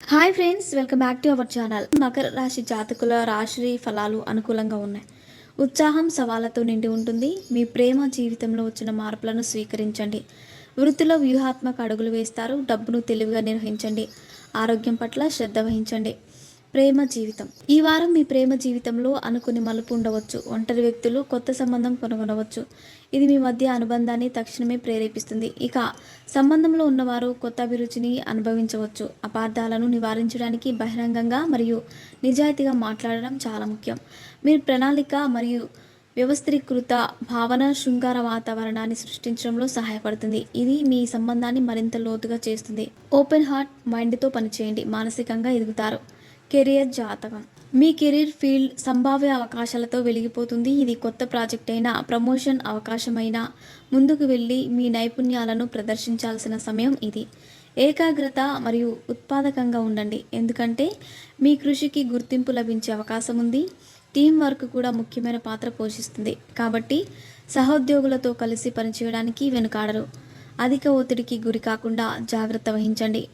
Hi friends welcome back to our channel. Makar రాశి జాతకుల రాశి ఫలాలు అనుకూలంగా ఉన్నాయి. ఉత్సాహం సవాళ్ళతో నిండి ఉంటుంది. మీ ప్రేమ జీవితంలో వచ్చిన మార్పులను స్వీకరించండి. వృత్తిలో వ్యూహాత్మక అడుగులు వేస్తారు. డబ్బును తెలివిగా నిర్వహించండి. ఆరోగ్యం పట్ల శ్రద్ధ వహించండి. ప్రేమ జీవితం. ఈ వారం మీ ప్రేమ జీవితంలో అనుకుని మలుపు ఉండవచ్చు. ఒంటరి వ్యక్తులు కొత్త సంబంధం కనుగొనవచ్చు. ఇది మీ మధ్య అనుబంధాన్ని తక్షణమే ప్రేరేపిస్తుంది. ఇక సంబంధంలో ఉన్నవారు కొత్త అభిరుచిని అనుభవించవచ్చు. అపార్థాలను నివారించడానికి బహిరంగంగా మరియు నిజాయితీగా మాట్లాడడం చాలా ముఖ్యం. మీరు ప్రణాళిక మరియు వ్యవస్థీకృత భావన శృంగార వాతావరణాన్ని సృష్టించడంలో సహాయపడుతుంది. ఇది మీ సంబంధాన్ని మరింత లోతుగా చేస్తుంది. ఓపెన్ హార్ట్ మైండ్తో పనిచేయండి. మానసికంగా ఎదుగుతారు. కెరియర్ జాతకం. మీ కెరీర్ ఫీల్డ్ సంభావ్య అవకాశాలతో వెలిగిపోతుంది. ఇది కొత్త ప్రాజెక్ట్ అయినా ప్రమోషన్ అవకాశమైనా ముందుకు వెళ్ళి మీ నైపుణ్యాలను ప్రదర్శించాల్సిన సమయం ఇది. ఏకాగ్రత మరియు ఉత్పాదకంగా ఉండండి. ఎందుకంటే మీ కృషికి గుర్తింపు లభించే అవకాశం ఉంది. టీం వర్క్ కూడా ముఖ్యమైన పాత్ర పోషిస్తుంది. కాబట్టి సహోద్యోగులతో కలిసి పనిచేయడానికి వెనుకాడరు. అధిక ఒత్తిడికి గురి కాకుండా జాగ్రత్త వహించండి.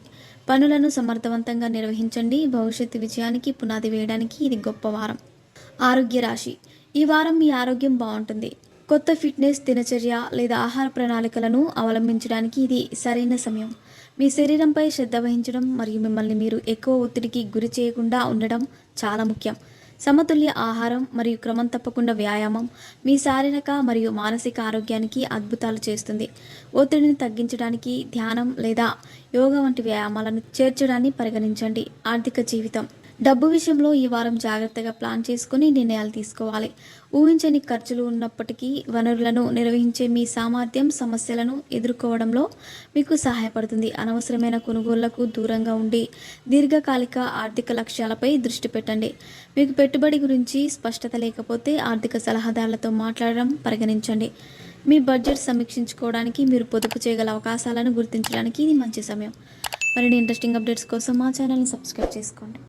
పనులను సమర్థవంతంగా నిర్వహించండి. భవిష్యత్తు విజయానికి పునాది వేయడానికి ఇది గొప్ప వారం. ఆరోగ్య రాశి. ఈ వారం మీ ఆరోగ్యం బాగుంటుంది. కొత్త ఫిట్నెస్ దినచర్య లేదా ఆహార ప్రణాళికలను అవలంబించడానికి ఇది సరైన సమయం. మీ శరీరంపై శ్రద్ధ వహించడం మరియు మిమ్మల్ని మీరు ఎక్కువ ఒత్తిడికి గురి చేయకుండా ఉండడం చాలా ముఖ్యం. సమతుల్య ఆహారం మరియు క్రమం తప్పకుండా వ్యాయామం మీ శారీరక మరియు మానసిక ఆరోగ్యానికి అద్భుతాలు చేస్తుంది. ఒత్తిడిని తగ్గించడానికి ధ్యానం లేదా యోగా వంటి వ్యాయామాలను చేర్చడాన్ని పరిగణించండి. ఆర్థిక జీవితం డబ్బు విషయంలో ఈ వారం జాగ్రత్తగా ప్లాన్ చేసుకుని నిర్ణయాలు తీసుకోవాలి. ఊహించని ఖర్చులు ఉన్నప్పటికీ వనరులను నిర్వహించే మీ సామర్థ్యం సమస్యలను ఎదుర్కోవడంలో మీకు సహాయపడుతుంది. అనవసరమైన కొనుగోళ్ళకు దూరంగా ఉండి దీర్ఘకాలిక ఆర్థిక లక్ష్యాలపై దృష్టి పెట్టండి. మీకు పెట్టుబడి గురించి స్పష్టత లేకపోతే ఆర్థిక సలహాదారులతో మాట్లాడడం పరిగణించండి. మీ బడ్జెట్ సమీక్షించుకోవడానికి మీరు పొదుపు చేయగల అవకాశాలను గుర్తించడానికి ఇది మంచి సమయం. మరిన్ని ఇంట్రెస్టింగ్ అప్డేట్స్ కోసం మా ఛానల్ని సబ్స్క్రైబ్ చేసుకోండి.